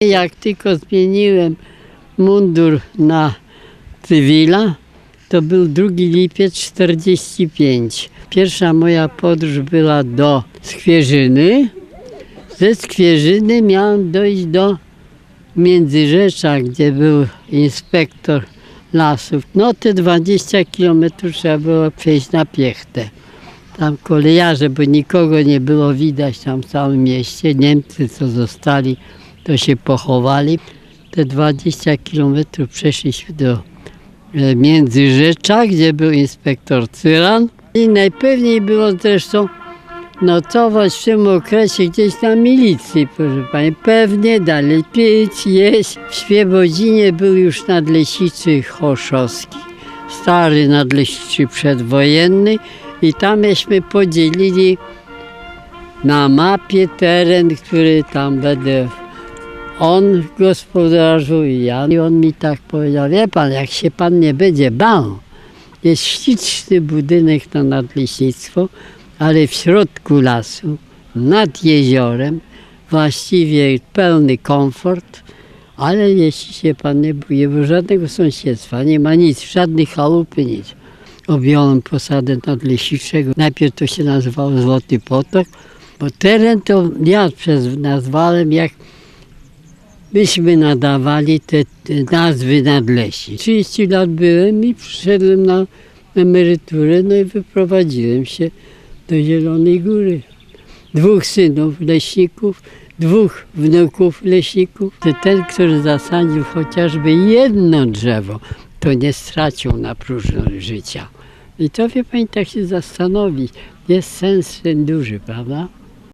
Jak tylko zmieniłem mundur na cywila, to był 2 lipiec 45. Pierwsza moja podróż była do Skwierzyny. Ze Skwierzyny miałem dojść do Międzyrzecza, gdzie był inspektor lasów. No te 20 kilometrów trzeba było przejść na piechtę. Tam kolejarze, bo nikogo nie było widać tam w całym mieście. Niemcy, co zostali, to się pochowali. Te 20 kilometrów przeszliśmy do e, Międzyrzecza, gdzie był inspektor Cyran. I najpewniej było zresztą nocować w tym okresie gdzieś na milicji, proszę Pani. Pewnie dalej pić, jeść. W Świebodzinie był już nadleśniczy Choszowski, stary nadleśniczy przedwojenny i tam myśmy podzielili na mapie teren, który tam będę on gospodarzu i ja. I on mi tak powiedział, wie pan, jak się pan nie będzie bał, jest śliczny budynek na nadleśnictwo, ale w środku lasu, nad jeziorem, właściwie pełny komfort, ale jeśli się pan nie buje, bo żadnego sąsiedztwa, nie ma nic, żadnych chałupy, nic. Objąłem posadę nadleśniczego. Najpierw to się nazywało Złoty Potok, bo teren to ja przez nazwałem jak myśmy nadawali te, te nazwy nadleśni. 30 lat byłem i przyszedłem na emeryturę, no i wyprowadziłem się do Zielonej Góry. Dwóch synów leśników, dwóch wnuków leśników. Ten, który zasadził chociażby jedno drzewo, to nie stracił na próżność życia. I to wie pani tak się zastanowić. Jest sens ten duży, prawda?